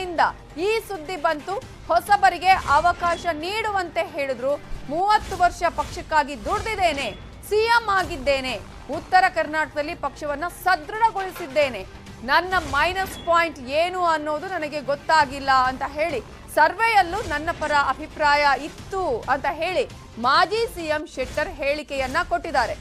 ನಿಂದ ಈ ಸುದ್ದಿ ಬಂತು. ಹೊಸಬರಿಗೆ ಅವಕಾಶ ನೀಡುವಂತೆ ಹೇಳಿದ್ರು. ಮೂವತ್ತು ವರ್ಷ ಪಕ್ಷಕ್ಕಾಗಿ ದುಡ್ದಿದ್ದೇನೆ, ಸಿಎಂ ಆಗಿದ್ದೇನೆ. ಉತ್ತರ ಕರ್ನಾಟಕದಲ್ಲಿ ಪಕ್ಷವನ್ನ ಸದೃಢಗೊಳಿಸಿದ್ದೇನೆ. ನನ್ನ ಮೈನಸ್ ಪಾಯಿಂಟ್ ಏನು ಅನ್ನೋದು ನನಗೆ ಗೊತ್ತಾಗಿಲ್ಲ ಅಂತ ಹೇಳಿ, ಸರ್ವೆಯಲ್ಲೂ ನನ್ನ ಪರ ಅಭಿಪ್ರಾಯ ಇತ್ತು ಅಂತ ಹೇಳಿ ಮಾಜಿ ಸಿಎಂ ಶೆಟ್ಟರ್ ಹೇಳಿಕೆಯನ್ನ ಕೊಟ್ಟಿದ್ದಾರೆ.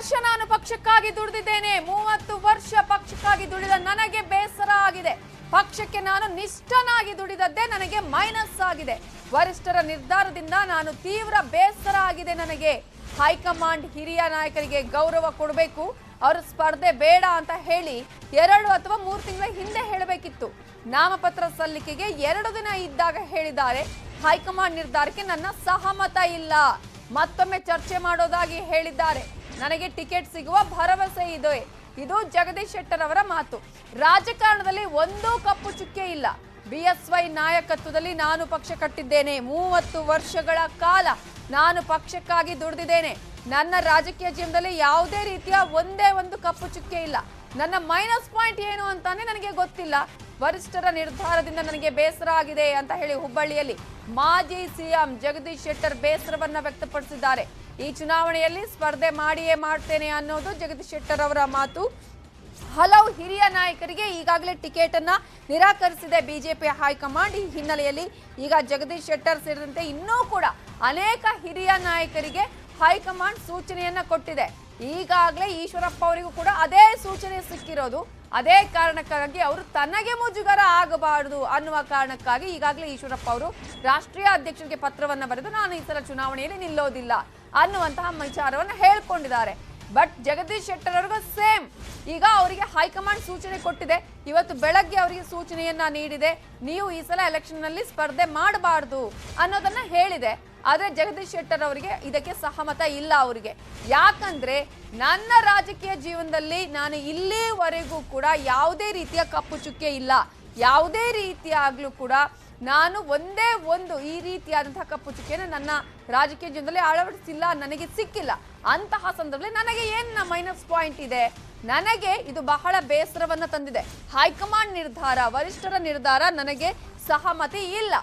ವರ್ಷ ನಾನು ಪಕ್ಷಕ್ಕಾಗಿ ದುಡಿದಿದ್ದೇನೆ. ಮೂವತ್ತು ವರ್ಷ ಪಕ್ಷಕ್ಕಾಗಿ ದುಡಿದ ನನಗೆ ಬೇಸರ ಆಗಿದೆ. ಪಕ್ಷಕ್ಕೆ ನಾನು ನಿಷ್ಠನಾಗಿ ದುಡಿದದ್ದೇ ನನಗೆ ಮೈನಸ್ ಆಗಿದೆ. ವರಿಷ್ಠರ ನಿರ್ಧಾರದಿಂದ ನಾನು ತೀವ್ರ ಬೇಸರ ಆಗಿದೆ ನನಗೆ. ಹೈಕಮಾಂಡ್ ಹಿರಿಯ ನಾಯಕರಿಗೆ ಗೌರವ ಕೊಡಬೇಕು. ಅವರ ಸ್ಪರ್ಧೆ ಬೇಡ ಅಂತ ಹೇಳಿ ಎರಡು ಅಥವಾ ಮೂರು ತಿಂಗಳ ಹಿಂದೆ ಹೇಳಬೇಕಿತ್ತು. ನಾಮಪತ್ರ ಸಲ್ಲಿಕೆಗೆ ಎರಡು ದಿನ ಇದ್ದಾಗ ಹೇಳಿದ್ದಾರೆ. ಹೈಕಮಾಂಡ್ ನಿರ್ಧಾರಕ್ಕೆ ನನ್ನ ಸಹಮತ ಇಲ್ಲ. ಮತ್ತೊಮ್ಮೆ ಚರ್ಚೆ ಮಾಡೋದಾಗಿ ಹೇಳಿದ್ದಾರೆ. ನನಗೆ ಟಿಕೆಟ್ ಸಿಗುವ ಭರವಸೆ ಇದೆ. ಇದು ಜಗದೀಶ್ ಶೆಟ್ಟರ್ ಅವರ ಮಾತು. ರಾಜಕಾರಣದಲ್ಲಿ ಒಂದೂ ಕಪ್ಪು ಚುಕ್ಕೆ ಇಲ್ಲ. ಬಿಎಸ್ವೈ ನಾಯಕತ್ವದಲ್ಲಿ ನಾನು ಪಕ್ಷ ಕಟ್ಟಿದ್ದೇನೆ. ಮೂವತ್ತು ವರ್ಷಗಳ ಕಾಲ ನಾನು ಪಕ್ಷಕ್ಕಾಗಿ ದುಡಿದಿದ್ದೇನೆ. ನನ್ನ ರಾಜಕೀಯ ಜೀವನದಲ್ಲಿ ಯಾವುದೇ ರೀತಿಯ ಒಂದೇ ಒಂದು ಕಪ್ಪು ಚುಕ್ಕೆ ಇಲ್ಲ. ನನ್ನ ಮೈನಸ್ ಪಾಯಿಂಟ್ ಏನು ಅಂತಾನೆ ನನಗೆ ಗೊತ್ತಿಲ್ಲ. ವರಿಷ್ಠರ ನಿರ್ಧಾರದಿಂದ ನನಗೆ ಬೇಸರ ಆಗಿದೆ ಅಂತ ಹೇಳಿ ಹುಬ್ಬಳ್ಳಿಯಲ್ಲಿ ಮಾಜಿ ಸಿಎಂ ಜಗದೀಶ್ ಶೆಟ್ಟರ್ ಬೇಸರವನ್ನ ವ್ಯಕ್ತಪಡಿಸಿದ್ದಾರೆ. ಈ ಚುನಾವಣೆಯಲ್ಲಿ ಸ್ಪರ್ಧೆ ಮಾಡಿಯೇ ಮಾಡ್ತೇನೆ ಅನ್ನೋದು ಜಗದೀಶ್ ಶೆಟ್ಟರ್ ಅವರ ಮಾತು. ಹಲವು ಹಿರಿಯ ನಾಯಕರಿಗೆ ಈಗಾಗಲೇ ಟಿಕೆಟ್ ಅನ್ನ ನಿರಾಕರಿಸಿದೆ ಬಿಜೆಪಿ ಹೈಕಮಾಂಡ್. ಈ ಹಿನ್ನೆಲೆಯಲ್ಲಿ ಈಗ ಜಗದೀಶ್ ಶೆಟ್ಟರ್ ಸೇರಿದಂತೆ ಇನ್ನೂ ಕೂಡ ಅನೇಕ ಹಿರಿಯ ನಾಯಕರಿಗೆ ಹೈಕಮಾಂಡ್ ಸೂಚನೆಯನ್ನ ಕೊಟ್ಟಿದೆ. ಈಗಾಗಲೇ ಈಶ್ವರಪ್ಪ ಅವರಿಗೂ ಕೂಡ ಅದೇ ಸೂಚನೆ ಸಿಕ್ಕಿರೋದು. ಅದೇ ಕಾರಣಕ್ಕಾಗಿ ಅವರು ತನಗೆ ಮುಜುಗರ ಆಗಬಾರದು ಅನ್ನುವ ಕಾರಣಕ್ಕಾಗಿ ಈಗಾಗಲೇ ಈಶ್ವರಪ್ಪ ಅವರು ರಾಷ್ಟ್ರೀಯ ಅಧ್ಯಕ್ಷರಿಗೆ ಪತ್ರವನ್ನ ಬರೆದು, ನಾನು ಈ ಸಲ ಚುನಾವಣೆಯಲ್ಲಿ ನಿಲ್ಲೋದಿಲ್ಲ ಅನ್ನುವಂತಹ ವಿಚಾರವನ್ನು ಹೇಳ್ಕೊಂಡಿದ್ದಾರೆ. ಬಟ್ ಜಗದೀಶ್ ಶೆಟ್ಟರ್ ಅವರಿಗೂ ಸೇಮ್. ಈಗ ಅವರಿಗೆ ಹೈಕಮಾಂಡ್ ಸೂಚನೆ ಕೊಟ್ಟಿದೆ. ಇವತ್ತು ಬೆಳಗ್ಗೆ ಅವರಿಗೆ ಸೂಚನೆಯನ್ನ ನೀಡಿದೆ. ನೀವು ಈ ಸಲ ಎಲೆಕ್ಷನ್ನಲ್ಲಿ ಸ್ಪರ್ಧೆ ಮಾಡಬಾರ್ದು ಅನ್ನೋದನ್ನ ಹೇಳಿದೆ. ಆದ್ರೆ ಜಗದೀಶ್ ಶೆಟ್ಟರ್ ಅವರಿಗೆ ಇದಕ್ಕೆ ಸಹಮತ ಇಲ್ಲ ಅವರಿಗೆ. ಯಾಕಂದ್ರೆ ನನ್ನ ರಾಜಕೀಯ ಜೀವನದಲ್ಲಿ ನಾನು ಇಲ್ಲಿವರೆಗೂ ಕೂಡ ಯಾವುದೇ ರೀತಿಯ ಕಪ್ಪು ಚುಕ್ಕೆ ಇಲ್ಲ. ಯಾವುದೇ ರೀತಿಯಾಗಲೂ ಕೂಡ ನಾನು ಒಂದೇ ಒಂದು ಈ ರೀತಿಯಾದಂತಹ ಕಪ್ಪು ಚುಕ್ಕೆಯನ್ನು ನನ್ನ ರಾಜಕೀಯ ಜೀವನದಲ್ಲಿ ಅಳವಡಿಸಿಲ್ಲ, ನನಗೆ ಸಿಕ್ಕಿಲ್ಲ. ಅಂತಹ ಸಂದರ್ಭದಲ್ಲಿ ನನಗೆ ಏನು ಮೈನಸ್ ಪಾಯಿಂಟ್ ಇದೆ? ನನಗೆ ಇದು ಬಹಳ ಬೇಸರವನ್ನು ತಂದಿದೆ. ಹೈಕಮಾಂಡ್ ನಿರ್ಧಾರ, ವರಿಷ್ಠರ ನಿರ್ಧಾರ ನನಗೆ ಸಹಮತಿ ಇಲ್ಲ.